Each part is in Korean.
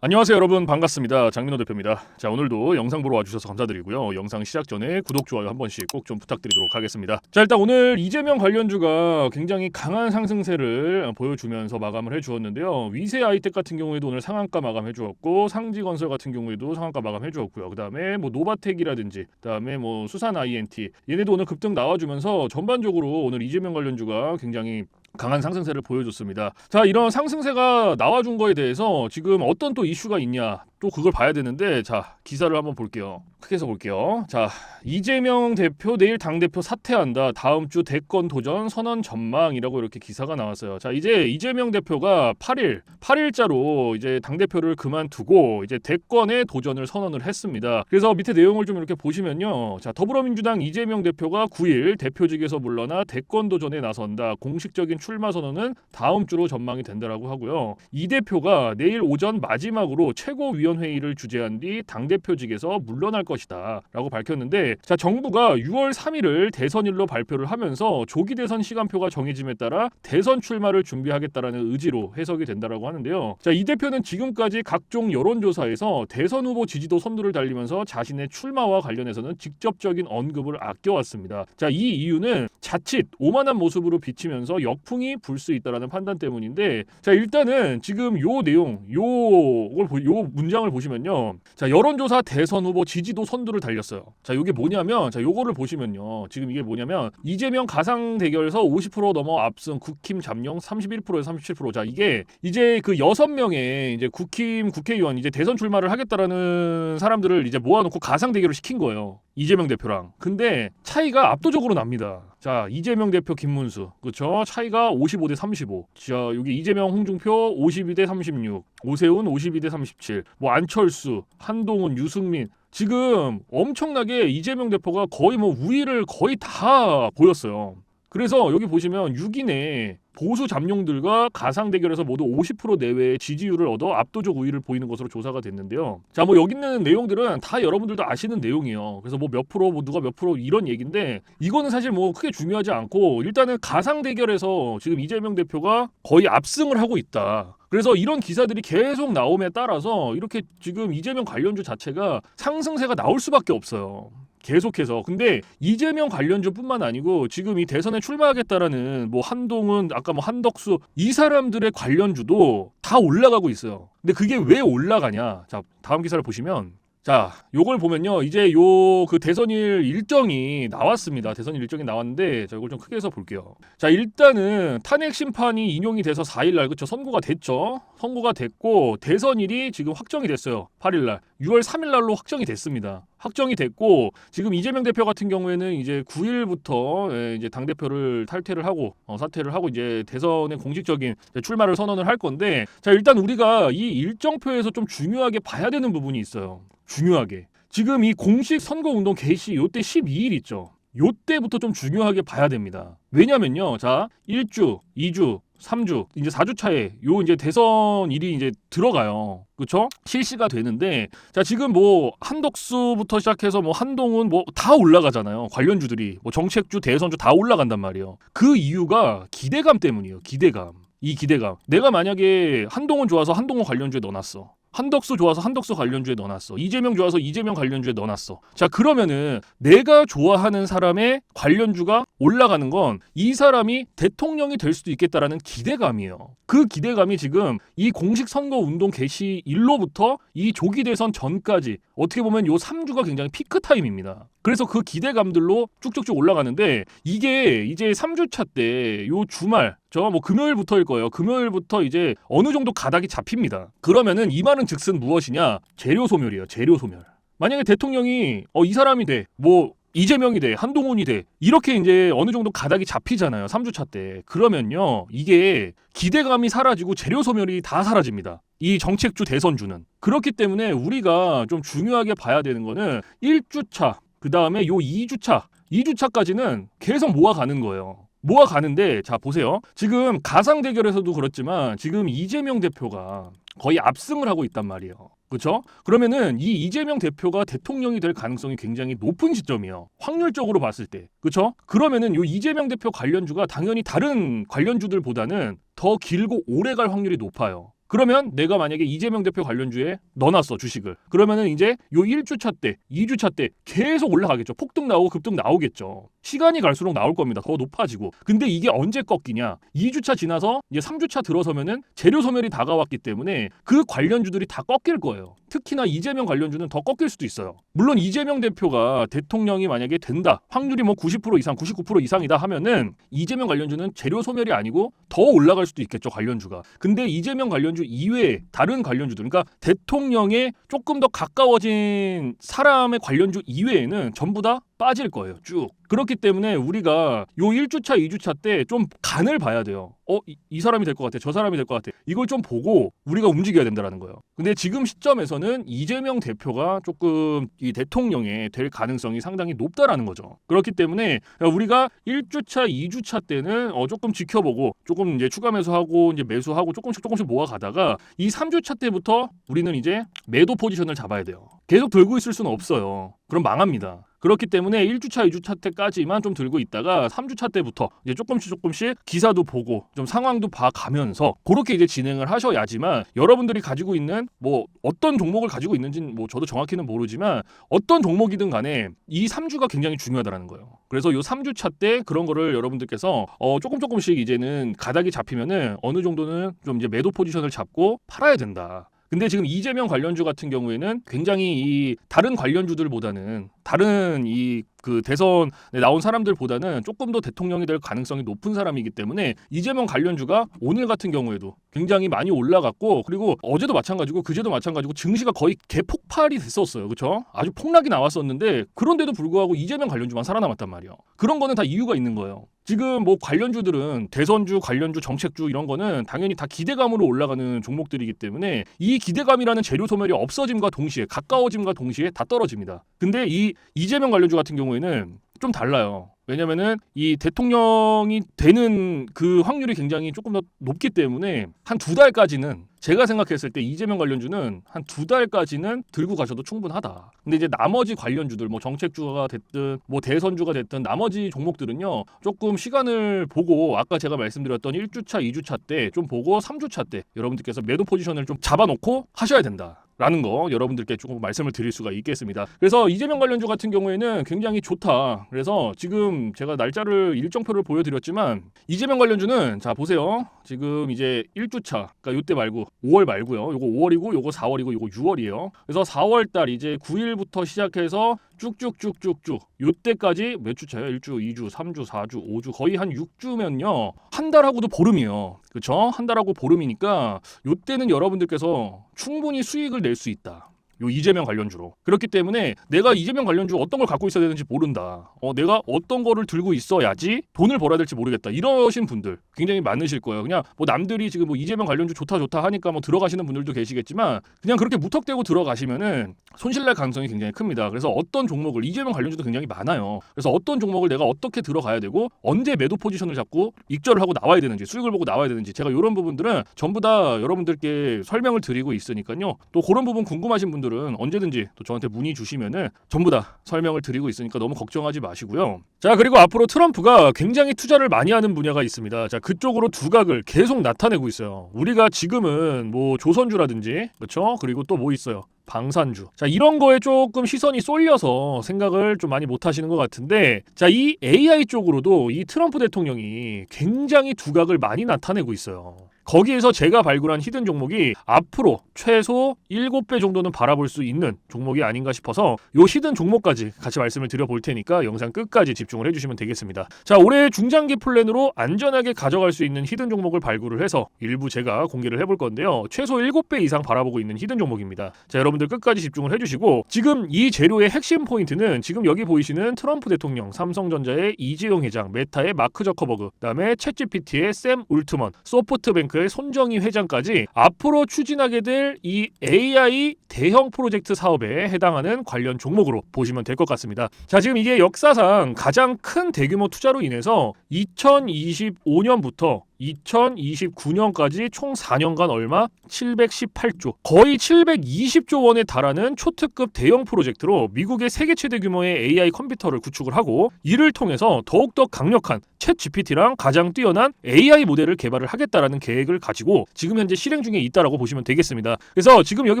안녕하세요 여러분. 반갑습니다. 장민호 대표입니다. 자 오늘도 영상 보러 와주셔서 감사드리고요. 영상 시작 전에 구독 좋아요 한 번씩 꼭 좀 부탁드리도록 하겠습니다. 자 일단 오늘 이재명 관련주가 굉장히 강한 상승세를 보여주면서 마감을 해주었는데요. 위세 아이텍 같은 경우에도 오늘 상한가 마감해 주었고 상지건설 같은 경우에도 상한가 마감해 주었고요. 그 다음에 뭐 노바텍이라든지 그 다음에 뭐 수산 INT 얘네도 오늘 급등 나와주면서 전반적으로 오늘 이재명 관련주가 굉장히 강한 상승세를 보여줬습니다. 자, 이런 상승세가 나와준 거에 대해서 지금 어떤 또 이슈가 있냐? 또 그걸 봐야 되는데 자 기사를 한번 볼게요. 크게 해서 볼게요. 자 이재명 대표 내일 당 대표 사퇴한다. 다음 주 대권 도전 선언 전망이라고 이렇게 기사가 나왔어요. 자 이제 이재명 대표가 8일 8일자로 이제 당 대표를 그만두고 이제 대권에 도전을 선언을 했습니다. 그래서 밑에 내용을 좀 이렇게 보시면요. 자 더불어민주당 이재명 대표가 9일 대표직에서 물러나 대권 도전에 나선다. 공식적인 출마 선언은 다음 주로 전망이 된다라고 하고요. 이 대표가 내일 오전 마지막으로 최고위 위원회의를 주재한 뒤 당대표직에서 물러날 것이다라고 밝혔는데 자 정부가 6월 3일을 대선일로 발표를 하면서 조기 대선 시간표가 정해짐에 따라 대선 출마를 준비하겠다라는 의지로 해석이 된다라고 하는데요. 자 이 대표는 지금까지 각종 여론조사에서 대선 후보 지지도 선두를 달리면서 자신의 출마와 관련해서는 직접적인 언급을 아껴왔습니다. 자 이 이유는 자칫 오만한 모습으로 비치면서 역풍이 불 수 있다라는 판단 때문인데 자 일단은 지금 요 내용 요걸 보- 요 문장 을 보시면요. 자 여론조사 대선 후보 지지도 선두를 달렸어요. 자 이게 뭐냐면 자 요거를 보시면요. 지금 이게 뭐냐면 이재명 가상 대결에서 50% 넘어 앞선 국힘 잠룡 31%에서 37%. 자 이게 이제 그 여섯 명의 이제 국힘 국회의원 이제 대선 출마를 하겠다라는 사람들을 이제 모아놓고 가상 대결을 시킨 거예요. 이재명 대표랑. 근데 차이가 압도적으로 납니다. 자 이재명 대표 김문수 그렇죠 차이가 55대 35. 자 여기 이재명 홍준표 52대 36. 오세훈 52대 37. 뭐 안철수, 한동훈, 유승민 지금 엄청나게 이재명 대표가 거의 뭐 우위를 거의 다 보였어요. 그래서 여기 보시면 6인의 보수 잠룡들과 가상 대결에서 모두 50% 내외의 지지율을 얻어 압도적 우위를 보이는 것으로 조사가 됐는데요. 자, 뭐 여기 있는 내용들은 다 여러분들도 아시는 내용이에요. 그래서 뭐 몇 프로, 뭐 누가 몇 프로 이런 얘기인데 이거는 사실 뭐 크게 중요하지 않고 일단은 가상 대결에서 지금 이재명 대표가 거의 압승을 하고 있다. 그래서 이런 기사들이 계속 나옴에 따라서 이렇게 지금 이재명 관련주 자체가 상승세가 나올 수밖에 없어요. 계속해서 근데 이재명 관련주뿐만 아니고 지금 이 대선에 출마하겠다라는 뭐 한동훈 아까 뭐 한덕수 이 사람들의 관련주도 다 올라가고 있어요. 근데 그게 왜 올라가냐? 자 다음 기사를 보시면 자, 요걸 보면요. 이제 요 그 대선일 일정이 나왔습니다. 대선일 일정이 나왔는데 자, 이걸 좀 크게 해서 볼게요. 자, 일단은 탄핵 심판이 인용이 돼서 4일 날 그쵸 선고가 됐죠. 선고가 됐고 대선일이 지금 확정이 됐어요. 8일 날. 6월 3일 날로 확정이 됐습니다. 확정이 됐고 지금 이재명 대표 같은 경우에는 이제 9일부터 예, 이제 당 대표를 탈퇴를 하고 어, 사퇴를 하고 이제 대선에 공식적인 출마를 선언을 할 건데 자 일단 우리가 이 일정표에서 좀 중요하게 봐야 되는 부분이 있어요. 중요하게 지금 이 공식 선거 운동 개시 요때 12일 있죠. 요때부터 좀 중요하게 봐야 됩니다. 왜냐면요. 자, 1주, 2주, 3주, 이제 4주 차에 요 이제 대선 일이 이제 들어가요. 그렇죠? 실시가 되는데 자, 지금 뭐 한덕수부터 시작해서 뭐 한동훈 뭐 다 올라가잖아요. 관련주들이 뭐 정책주, 대선주 다 올라간단 말이에요. 그 이유가 기대감 때문이에요. 기대감. 이 기대감. 내가 만약에 한동훈 좋아서 한동훈 관련주에 넣어놨어. 한덕수 좋아서 한덕수 관련주에 넣어놨어. 이재명 좋아서 이재명 관련주에 넣어놨어. 자 그러면은 내가 좋아하는 사람의 관련주가 올라가는 건 이 사람이 대통령이 될 수도 있겠다라는 기대감이에요. 그 기대감이 지금 이 공식 선거 운동 개시 일로부터 이 조기 대선 전까지 어떻게 보면 요 3주가 굉장히 피크 타임입니다. 그래서 그 기대감들로 쭉쭉쭉 올라가는데 이게 이제 3주차 때 요 주말 저뭐 금요일부터일 거예요. 금요일부터 이제 어느 정도 가닥이 잡힙니다. 그러면은 이 말은 즉슨 무엇이냐? 재료 소멸이에요. 재료 소멸. 만약에 대통령이 어 이 사람이 돼. 뭐 이재명이 돼. 한동훈이 돼. 이렇게 이제 어느 정도 가닥이 잡히잖아요. 3주차 때. 그러면요. 이게 기대감이 사라지고 재료 소멸이 다 사라집니다. 이 정책주 대선주는. 그렇기 때문에 우리가 좀 중요하게 봐야 되는 거는 1주차, 그 다음에 요 2주차, 2주차까지는 계속 모아가는 거예요. 모아가는데 자 보세요. 지금 가상 대결에서도 그렇지만 지금 이재명 대표가 거의 압승을 하고 있단 말이에요. 그렇죠? 그러면은 이 이재명 대표가 대통령이 될 가능성이 굉장히 높은 시점이에요. 확률적으로 봤을 때. 그렇죠? 그러면은 요 이재명 대표 관련주가 당연히 다른 관련주들보다는 더 길고 오래 갈 확률이 높아요. 그러면 내가 만약에 이재명 대표 관련주에 넣어놨어 주식을. 그러면은 이제 요 1주차 때, 2주차 때 계속 올라가겠죠. 폭등 나오고 급등 나오겠죠. 시간이 갈수록 나올 겁니다. 더 높아지고. 근데 이게 언제 꺾이냐? 2주차 지나서 이제 3주차 들어서면은 재료 소멸이 다가왔기 때문에 그 관련주들이 다 꺾일 거예요. 특히나 이재명 관련주는 더 꺾일 수도 있어요. 물론 이재명 대표가 대통령이 만약에 된다. 확률이 뭐 90% 이상, 99% 이상이다 하면은 이재명 관련주는 재료 소멸이 아니고 더 올라갈 수도 있겠죠, 관련주가. 근데 이재명 관련주 이외에 다른 관련주들 그러니까 대통령에 조금 더 가까워진 사람의 관련주 이외에는 전부 다 빠질 거예요. 쭉. 그렇기 때문에 우리가 요 1주차, 2주차 때 좀 간을 봐야 돼요. 어, 이, 이 사람이 될 것 같아. 저 사람이 될 것 같아. 이걸 좀 보고 우리가 움직여야 된다라는 거예요. 근데 지금 시점에서는 이재명 대표가 조금 이 대통령에 될 가능성이 상당히 높다라는 거죠. 그렇기 때문에 우리가 1주차, 2주차 때는 어, 조금 지켜보고 조금 이제 추가 매수하고 이제 매수하고 조금씩 조금씩 모아 가다가 이 3주차 때부터 우리는 이제 매도 포지션을 잡아야 돼요. 계속 들고 있을 수는 없어요. 그럼 망합니다. 그렇기 때문에 1주차, 2주차 때까지만 좀 들고 있다가 3주차 때부터 이제 조금씩 조금씩 기사도 보고 좀 상황도 봐가면서 그렇게 이제 진행을 하셔야지만 여러분들이 가지고 있는 뭐 어떤 종목을 가지고 있는지는 뭐 저도 정확히는 모르지만 어떤 종목이든 간에 이 3주가 굉장히 중요하다는 거예요. 그래서 요 3주차 때 그런 거를 여러분들께서 어 조금 조금씩 이제는 가닥이 잡히면은 어느 정도는 좀 이제 매도 포지션을 잡고 팔아야 된다. 근데 지금 이재명 관련주 같은 경우에는 굉장히 이 다른 관련주들보다는 다른 이 그 대선에 나온 사람들보다는 조금 더 대통령이 될 가능성이 높은 사람이기 때문에 이재명 관련주가 오늘 같은 경우에도 굉장히 많이 올라갔고 그리고 어제도 마찬가지고 그제도 마찬가지고 증시가 거의 개폭발이 됐었어요. 그렇죠? 아주 폭락이 나왔었는데 그런데도 불구하고 이재명 관련주만 살아남았단 말이에요. 그런 거는 다 이유가 있는 거예요. 지금 뭐 관련주들은 대선주, 관련주, 정책주 이런 거는 당연히 다 기대감으로 올라가는 종목들이기 때문에 이 기대감이라는 재료 소멸이 없어짐과 동시에 가까워짐과 동시에 다 떨어집니다. 근데 이 이재명 관련주 같은 경우에는 좀 달라요. 왜냐면은 이 대통령이 되는 그 확률이 굉장히 조금 더 높기 때문에 한 두 달까지는 제가 생각했을 때 이재명 관련주는 한 두 달까지는 들고 가셔도 충분하다. 근데 이제 나머지 관련주들 뭐 정책주가 됐든 뭐 대선주가 됐든 나머지 종목들은요. 조금 시간을 보고 아까 제가 말씀드렸던 1주차, 2주차 때 좀 보고 3주차 때 여러분들께서 매도 포지션을 좀 잡아놓고 하셔야 된다. 라는 거 여러분들께 조금 말씀을 드릴 수가 있겠습니다. 그래서 이재명 관련주 같은 경우에는 굉장히 좋다. 그래서 지금 제가 날짜를 일정표를 보여드렸지만 이재명 관련주는 자 보세요. 지금 이제 1주차 그러니까 요때 말고 5월 말고요. 요거 5월이고 요거 4월이고 요거 6월이에요. 그래서 4월 달 이제 9일부터 시작해서 쭉쭉쭉쭉쭉 요때까지 몇 주 차요? 1주, 2주, 3주, 4주, 5주 거의 한 6주면요. 한 달하고도 보름이에요. 그렇죠? 한 달하고 보름이니까 요때는 여러분들께서 충분히 수익을 낼 수 있다. 요 이재명 관련주로 그렇기 때문에 내가 이재명 관련주 어떤 걸 갖고 있어야 되는지 모른다. 어, 내가 어떤 거를 들고 있어야지 돈을 벌어야 될지 모르겠다. 이러신 분들 굉장히 많으실 거예요. 그냥 뭐 남들이 지금 뭐 이재명 관련주 좋다 좋다 하니까 뭐 들어가시는 분들도 계시겠지만 그냥 그렇게 무턱대고 들어가시면은 손실날 가능성이 굉장히 큽니다. 그래서 어떤 종목을 이재명 관련주도 굉장히 많아요. 그래서 어떤 종목을 내가 어떻게 들어가야 되고 언제 매도 포지션을 잡고 익절을 하고 나와야 되는지 수익을 보고 나와야 되는지 제가 이런 부분들은 전부 다 여러분들께 설명을 드리고 있으니까요. 또 그런 부분 궁금하신 분들 분들은 언제든지 또 저한테 문의 주시면은 전부 다 설명을 드리고 있으니까 너무 걱정하지 마시고요. 자 그리고 앞으로 트럼프가 굉장히 투자를 많이 하는 분야가 있습니다. 자 그쪽으로 두각을 계속 나타내고 있어요. 우리가 지금은 뭐 조선주라든지 그렇죠? 그리고 또 뭐 있어요? 방산주. 자, 이런 거에 조금 시선이 쏠려서 생각을 좀 많이 못 하시는 것 같은데, 자, 이 AI 쪽으로도 이 트럼프 대통령이 굉장히 두각을 많이 나타내고 있어요. 거기에서 제가 발굴한 히든 종목이 앞으로 최소 7배 정도는 바라볼 수 있는 종목이 아닌가 싶어서 요 히든 종목까지 같이 말씀을 드려볼 테니까 영상 끝까지 집중을 해주시면 되겠습니다. 자 올해 중장기 플랜으로 안전하게 가져갈 수 있는 히든 종목을 발굴을 해서 일부 제가 공개를 해볼 건데요. 최소 7배 이상 바라보고 있는 히든 종목입니다. 자 여러분들 끝까지 집중을 해주시고 지금 이 재료의 핵심 포인트는 지금 여기 보이시는 트럼프 대통령, 삼성전자의 이재용 회장, 메타의 마크 저커버그, 그다음에 챗GPT의 샘 울트먼, 소프트뱅크 뱅크의 손정희 회장까지 앞으로 추진하게 될 이 AI 대형 프로젝트 사업에 해당하는 관련 종목으로 보시면 될 것 같습니다. 자, 지금 이게 역사상 가장 큰 대규모 투자로 인해서 2025년부터 2029년까지 총 4년간 얼마? 718조. 거의 720조 원에 달하는 초특급 대형 프로젝트로 미국의 세계 최대 규모의 AI 컴퓨터를 구축을 하고 이를 통해서 더욱더 강력한 챗 GPT랑 가장 뛰어난 AI 모델을 개발을 하겠다라는 계획을 가지고 지금 현재 실행 중에 있다라고 보시면 되겠습니다. 그래서 지금 여기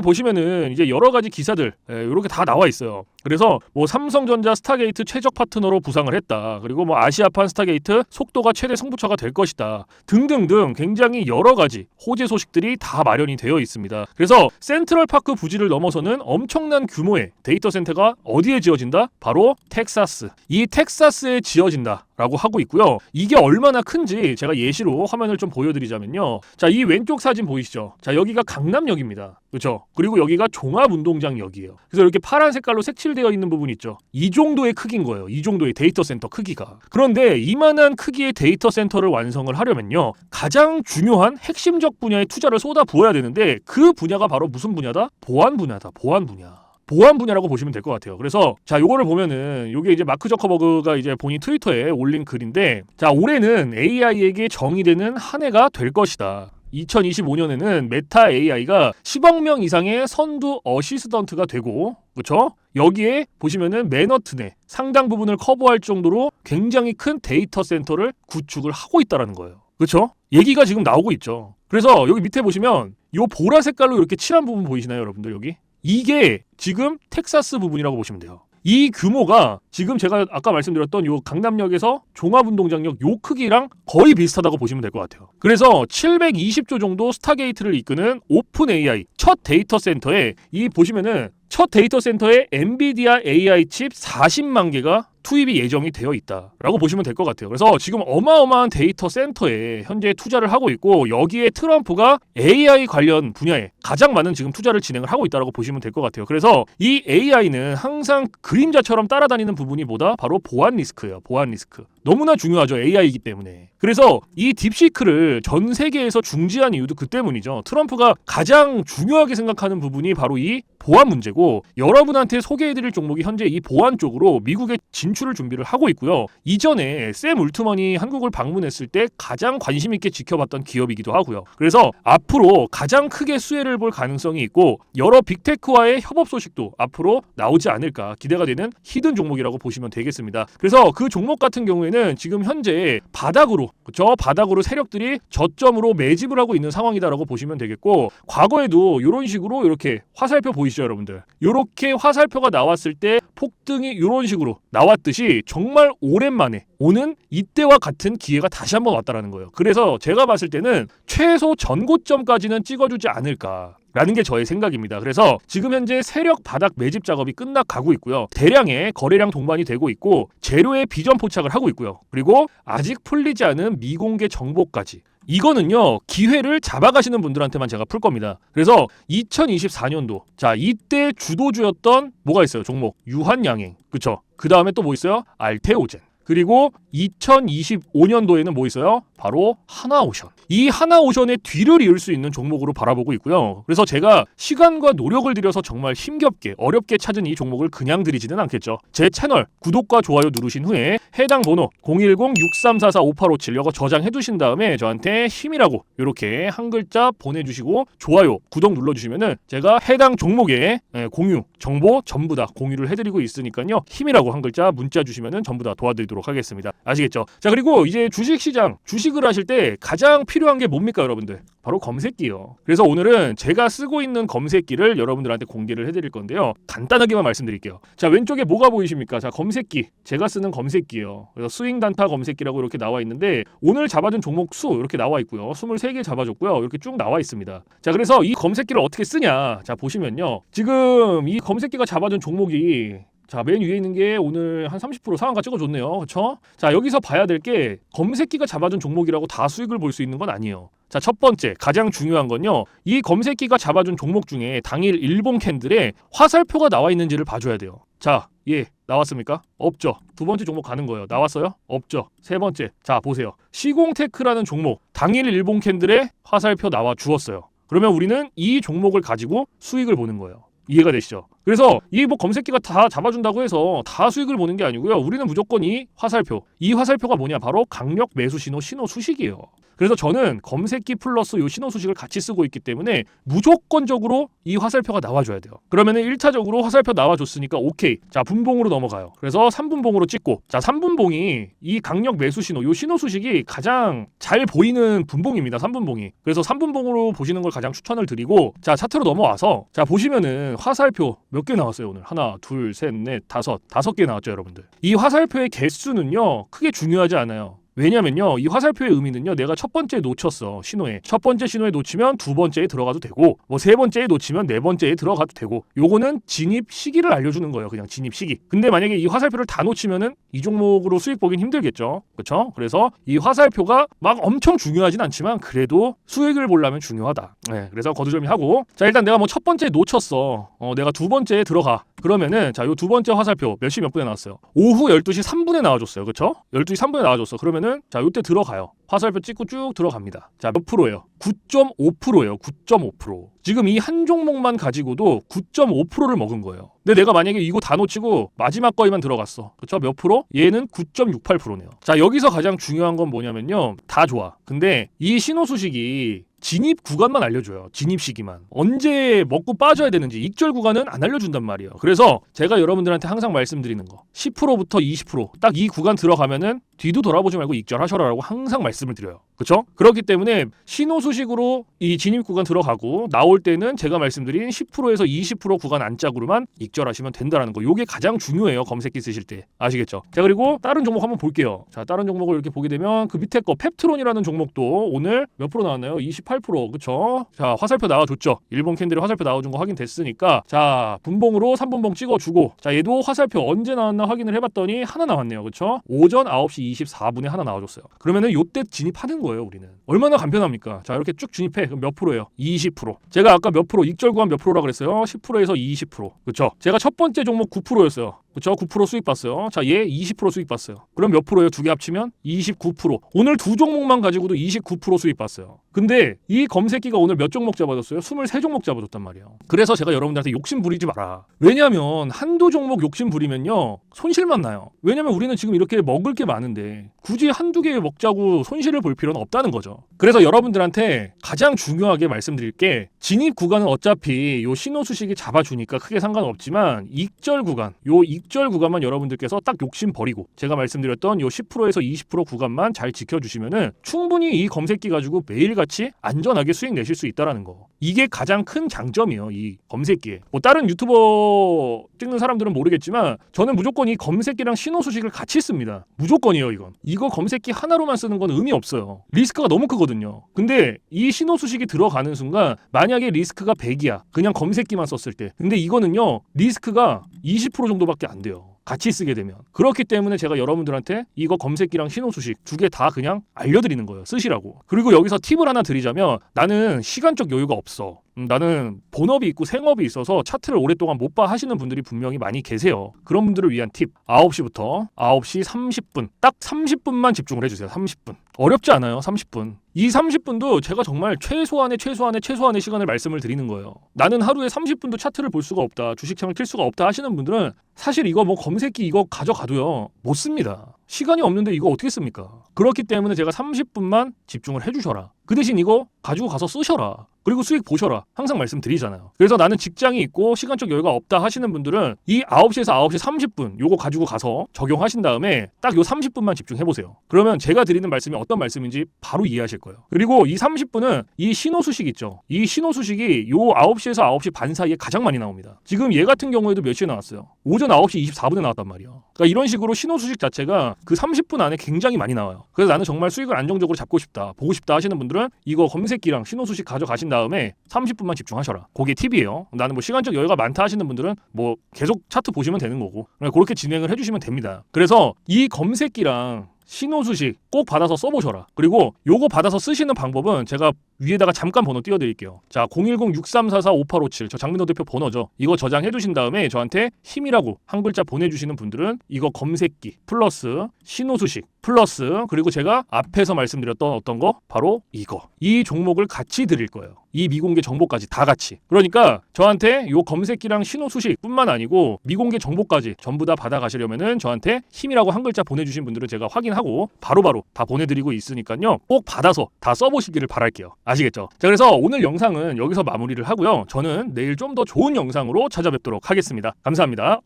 보시면은 이제 여러 가지 기사들 이렇게 다 나와 있어요. 그래서 뭐 삼성전자 스타게이트 최적 파트너로 부상을 했다. 그리고 뭐 아시아판 스타게이트 속도가 최대 승부처가 될 것이다. 등등등 굉장히 여러 가지 호재 소식들이 다 마련이 되어 있습니다. 그래서 센트럴 파크 부지를 넘어서는 엄청난 규모의 데이터 센터가 어디에 지어진다? 바로 텍사스. 이 텍사스에 지어진다. 라고 하고 있고요. 이게 얼마나 큰지 제가 예시로 화면을 좀 보여드리자면요. 자, 이 왼쪽 사진 보이시죠? 자, 여기가 강남역입니다. 그렇죠? 그리고 여기가 종합운동장역이에요. 그래서 이렇게 파란 색깔로 색칠되어 있는 부분 있죠. 이 정도의 크기인 거예요. 이 정도의 데이터 센터 크기가. 그런데 이만한 크기의 데이터 센터를 완성을 하려면요. 가장 중요한 핵심적 분야에 투자를 쏟아 부어야 되는데 그 분야가 바로 무슨 분야다? 보안 분야다. 보안 분야. 보안 분야라고 보시면 될 것 같아요. 그래서 자 요거를 보면은 요게 이제 마크 저커버그가 이제 본인 트위터에 올린 글인데 자 올해는 AI에게 정의되는 한 해가 될 것이다. 2025년에는 메타 AI가 10억 명 이상의 선두 어시스턴트가 되고 그렇죠? 여기에 보시면은 맨허튼의 상당 부분을 커버할 정도로 굉장히 큰 데이터 센터를 구축을 하고 있다라는 거예요. 그렇죠? 얘기가 지금 나오고 있죠. 그래서 여기 밑에 보시면 요 보라 색깔로 이렇게 칠한 부분 보이시나요, 여러분들 여기? 이게 지금 텍사스 부분이라고 보시면 돼요. 이 규모가 지금 제가 아까 말씀드렸던 요 강남역에서 종합운동장역 요 크기랑 거의 비슷하다고 보시면 될 것 같아요. 그래서 720조 정도 스타게이트를 이끄는 오픈 AI 첫 데이터 센터에 이 보시면은 첫 데이터 센터에 엔비디아 AI 칩 40만 개가 투입이 예정이 되어 있다라고 보시면 될 것 같아요. 그래서 지금 어마어마한 데이터 센터에 현재 투자를 하고 있고 여기에 트럼프가 AI 관련 분야에 가장 많은 지금 투자를 진행을 하고 있다라고 보시면 될 것 같아요. 그래서 이 AI는 항상 그림자처럼 따라다니는 부분이 뭐다? 바로 보안 리스크예요. 보안 리스크. 너무나 중요하죠. AI이기 때문에. 그래서 이 딥시크를 전 세계에서 중지한 이유도 그 때문이죠. 트럼프가 가장 중요하게 생각하는 부분이 바로 이 보안 문제고 여러분한테 소개해드릴 종목이 현재 이 보안 쪽으로 미국에 진출을 준비를 하고 있고요. 이전에 샘 울트먼이 한국을 방문했을 때 가장 관심 있게 지켜봤던 기업이기도 하고요. 그래서 앞으로 가장 크게 수혜를 볼 가능성이 있고 여러 빅테크와의 협업 소식도 앞으로 나오지 않을까 기대가 되는 히든 종목이라고 보시면 되겠습니다. 그래서 그 종목 같은 경우에는 지금 현재 바닥으로 저 바닥으로 세력들이 저점으로 매집을 하고 있는 상황이다라고 보시면 되겠고 과거에도 이런 식으로 이렇게 화살표 보이시죠 여러분들 이렇게 화살표가 나왔을 때 폭등이 이런 식으로 나왔듯이 정말 오랜만에 오는 이때와 같은 기회가 다시 한번 왔다라는 거예요. 그래서 제가 봤을 때는 최소 전고점까지는 찍어주지 않을까. 라는 게 저의 생각입니다. 그래서 지금 현재 세력 바닥 매집 작업이 끝나가고 있고요. 대량의 거래량 동반이 되고 있고 재료의 비전 포착을 하고 있고요. 그리고 아직 풀리지 않은 미공개 정보까지 이거는요 기회를 잡아가시는 분들한테만 제가 풀 겁니다. 그래서 2024년도 자 이때 주도주였던 뭐가 있어요 종목 유한양행 그쵸? 그 다음에 또 뭐 있어요 알테오젠 그리고 2025년도에는 뭐 있어요? 바로 하나오션. 이 하나오션의 뒤를 이을 수 있는 종목으로 바라보고 있고요. 그래서 제가 시간과 노력을 들여서 정말 힘겹게 어렵게 찾은 이 종목을 그냥 드리지는 않겠죠. 제 채널 구독과 좋아요 누르신 후에 해당 번호 010-6344-5857 이거 저장해 두신 다음에 저한테 힘이라고 이렇게 한 글자 보내주시고 좋아요 구독 눌러주시면은 제가 해당 종목의 예, 공유 정보 전부 다 공유를 해드리고 있으니까요 힘이라고 한 글자 문자 주시면은 전부 다 도와드리도록 하겠습니다 아시겠죠? 자 그리고 이제 주식시장 주식 을 하실 때 가장 필요한 게 뭡니까 여러분들? 바로 검색기요. 그래서 오늘은 제가 쓰고 있는 검색기를 여러분들한테 공개를 해드릴 건데요. 간단하게만 말씀드릴게요. 자 왼쪽에 뭐가 보이십니까? 자 검색기 제가 쓰는 검색기요. 그래서 스윙 단타 검색기라고 이렇게 나와 있는데 오늘 잡아준 종목 수 이렇게 나와 있고요. 23개 잡아줬고요. 이렇게 쭉 나와 있습니다. 자 그래서 이 검색기를 어떻게 쓰냐? 자 보시면요. 지금 이 검색기가 잡아준 종목이 자, 맨 위에 있는 게 오늘 한 30% 상한가 찍어줬네요. 그렇죠? 자, 여기서 봐야 될 게 검색기가 잡아준 종목이라고 다 수익을 볼 수 있는 건 아니에요. 자, 첫 번째, 가장 중요한 건요. 이 검색기가 잡아준 종목 중에 당일 일본 캔들에 화살표가 나와 있는지를 봐줘야 돼요. 자, 예, 나왔습니까? 없죠. 두 번째 종목 가는 거예요. 나왔어요? 없죠. 세 번째, 자, 보세요. 시공테크라는 종목, 당일 일본 캔들에 화살표 나와 주었어요. 그러면 우리는 이 종목을 가지고 수익을 보는 거예요. 이해가 되시죠? 그래서 이 뭐 검색기가 다 잡아준다고 해서 다 수익을 보는 게 아니고요. 우리는 무조건 이 화살표, 이 화살표가 뭐냐? 바로 강력 매수 신호 신호 수식이에요. 그래서 저는 검색기 플러스 요 신호 수식을 같이 쓰고 있기 때문에 무조건적으로 이 화살표가 나와줘야 돼요. 그러면은 1차적으로 화살표 나와줬으니까 오케이. 자, 분봉으로 넘어가요. 그래서 3분봉으로 찍고 자, 3분봉이 이 강력 매수 신호, 요 신호 수식이 가장 잘 보이는 분봉입니다. 3분봉이. 그래서 3분봉으로 보시는 걸 가장 추천을 드리고 자, 차트로 넘어와서 자, 보시면은 화살표 몇 개 나왔어요, 오늘. 하나, 둘, 셋, 넷, 다섯. 다섯 개 나왔죠, 여러분들. 이 화살표의 개수는요. 크게 중요하지 않아요. 왜냐면요 이 화살표의 의미는요 내가 첫 번째 놓쳤어 신호에. 첫 번째 신호에 놓치면 두 번째에 들어가도 되고 뭐 세 번째에 놓치면 네 번째에 들어가도 되고 요거는 진입 시기를 알려주는 거예요 그냥 진입 시기. 근데 만약에 이 화살표를 다 놓치면은 이 종목으로 수익 보긴 힘들겠죠? 그렇죠 그래서 이 화살표가 막 엄청 중요하진 않지만 그래도 수익을 보려면 중요하다. 네, 그래서 거두절미 하고 자 일단 내가 뭐 첫 번째 놓쳤어. 어 내가 두 번째에 들어가. 그러면은 자 요 두 번째 화살표 몇 시 몇 분에 나왔어요? 오후 12시 3분에 나와줬어요. 그렇죠 12시 3분에 나와줬어. 그러면은 자 요때 들어가요. 화살표 찍고 쭉 들어갑니다. 자 몇 프로예요? 9.5%예요. 9.5% 지금 이 한 종목만 가지고도 9.5%를 먹은 거예요. 근데 내가 만약에 이거 다 놓치고 마지막 거에만 들어갔어. 그렇죠 몇 프로? 얘는 9.68%네요. 자 여기서 가장 중요한 건 뭐냐면요. 다 좋아. 근데 이 신호 수식이 진입 구간만 알려줘요. 진입 시기만. 언제 먹고 빠져야 되는지 익절 구간은 안 알려준단 말이에요. 그래서 제가 여러분들한테 항상 말씀드리는 거 10%부터 20%딱 이 구간 들어가면은 뒤도 돌아보지 말고 익절하셔라라고 항상 말씀을 드려요. 그렇죠? 그렇기 때문에 신호 수식으로 이 진입 구간 들어가고 나올 때는 제가 말씀드린 10%에서 20% 구간 안짝으로만 익절하시면 된다라는 거. 요게 가장 중요해요. 검색기 쓰실 때. 아시겠죠? 자, 그리고 다른 종목 한번 볼게요. 자, 다른 종목을 이렇게 보게 되면 그 밑에 거 펩트론이라는 종목도 오늘 몇 프로 나왔나요? 28% 그쵸? 자 화살표 나와줬죠 일본 캔들이 화살표 나와준 거 확인됐으니까 자 분봉으로 3분봉 찍어주고 자 얘도 화살표 언제 나왔나 확인을 해봤더니 하나 나왔네요 그쵸? 오전 9시 24분에 하나 나와줬어요 그러면은 요때 진입하는 거예요 우리는 얼마나 간편합니까 자 이렇게 쭉 진입해 그럼 몇 프로예요? 20% 제가 아까 몇 프로 익절 구간 몇 프로라 그랬어요? 10%에서 20% 그쵸? 제가 첫 번째 종목 9%였어요 그쵸? 9% 수익 봤어요. 자, 얘 20% 수익 봤어요. 그럼 몇 프로예요? 두 개 합치면 29%. 오늘 두 종목만 가지고도 29% 수익 봤어요. 근데 이 검색기가 오늘 몇 종목 잡아줬어요? 23종목 잡아줬단 말이에요. 그래서 제가 여러분들한테 욕심 부리지 마라. 왜냐면 한두 종목 욕심 부리면요. 손실만 나요. 왜냐면 우리는 지금 이렇게 먹을 게 많은데 굳이 한두 개 먹자고 손실을 볼 필요는 없다는 거죠. 그래서 여러분들한테 가장 중요하게 말씀드릴 게 진입 구간은 어차피 요 신호 수식이 잡아주니까 크게 상관없지만 익절 구간, 요 익절 구간만 여러분들께서 딱 욕심 버리고 제가 말씀드렸던 요 10%에서 20% 구간만 잘 지켜주시면은 충분히 이 검색기 가지고 매일같이 안전하게 수익 내실 수 있다라는 거. 이게 가장 큰 장점이에요. 이 검색기에. 뭐 다른 유튜버 찍는 사람들은 모르겠지만 저는 무조건 이 검색기랑 신호 수식을 같이 씁니다. 무조건이에요, 이건. 이거 검색기 하나로만 쓰는 건 의미 없어요. 리스크가 너무 크거든요. 근데 이 신호 수식이 들어가는 순간 만약에 리스크가 100이야. 그냥 검색기만 썼을 때. 근데 이거는요. 리스크가 20% 정도밖에 안 돼요. 같이 쓰게 되면. 그렇기 때문에 제가 여러분들한테 이거 검색기랑 신호 수식 두 개 다 그냥 알려드리는 거예요. 쓰시라고. 그리고 여기서 팁을 하나 드리자면 나는 시간적 여유가 없어 음, 나는 본업이 있고 생업이 있어서 차트를 오랫동안 못 봐 하시는 분들이 분명히 많이 계세요. 그런 분들을 위한 팁 9시부터 9시 30분 딱 30분만 집중을 해주세요 30분. 어렵지 않아요 30분. 이 30분도 제가 정말 최소한의 최소한의 최소한의 시간을 말씀을 드리는 거예요. 나는 하루에 30분도 차트를 볼 수가 없다 주식창을 킬 수가 없다 하시는 분들은 사실 이거 뭐 검색기 이거 가져가도요 못 씁니다 시간이 없는데 이거 어떻게 씁니까 그렇기 때문에 제가 30분만 집중을 해주셔라 그 대신 이거 가지고 가서 쓰셔라 그리고 수익 보셔라. 항상 말씀드리잖아요. 그래서 나는 직장이 있고 시간적 여유가 없다 하시는 분들은 이 9시에서 9시 30분 요거 가지고 가서 적용하신 다음에 딱 요 30분만 집중해 보세요. 그러면 제가 드리는 말씀이 어떤 말씀인지 바로 이해하실 거예요. 그리고 이 30분은 이 신호 수식 있죠. 이 신호 수식이 요 9시에서 9시 반 사이에 가장 많이 나옵니다. 지금 얘 같은 경우에도 몇 시에 나왔어요? 오전 9시 24분에 나왔단 말이에요. 그러니까 이런 식으로 신호 수식 자체가 그 30분 안에 굉장히 많이 나와요. 그래서 나는 정말 수익을 안정적으로 잡고 싶다, 보고 싶다 하시는 분들은 이거 검색기랑 신호 수식 가져가신 다음에 30분만 집중하셔라. 그게 팁이에요. 나는 뭐 시간적 여유가 많다 하시는 분들은 뭐 계속 차트 보시면 되는 거고 그렇게 진행을 해주시면 됩니다. 그래서 이 검색기랑 신호 수식 꼭 받아서 써보셔라. 그리고 요거 받아서 쓰시는 방법은 제가 위에다가 잠깐 번호 띄워드릴게요. 자 010-6344-5857 저 장민호 대표 번호죠. 이거 저장해 두신 다음에 저한테 힘이라고 한 글자 보내주시는 분들은 이거 검색기 플러스 신호수식 플러스 그리고 제가 앞에서 말씀드렸던 어떤 거 바로 이거 이 종목을 같이 드릴 거예요. 이 미공개 정보까지 다 같이. 그러니까 저한테 요 검색기랑 신호 수식뿐만 아니고 미공개 정보까지 전부 다 받아가시려면은 저한테 힘이라고 한 글자 보내주신 분들은 제가 확인하고 바로바로 다 보내드리고 있으니까요. 꼭 받아서 다 써보시기를 바랄게요. 아시겠죠? 자 그래서 오늘 영상은 여기서 마무리를 하고요. 저는 내일 좀 더 좋은 영상으로 찾아뵙도록 하겠습니다. 감사합니다.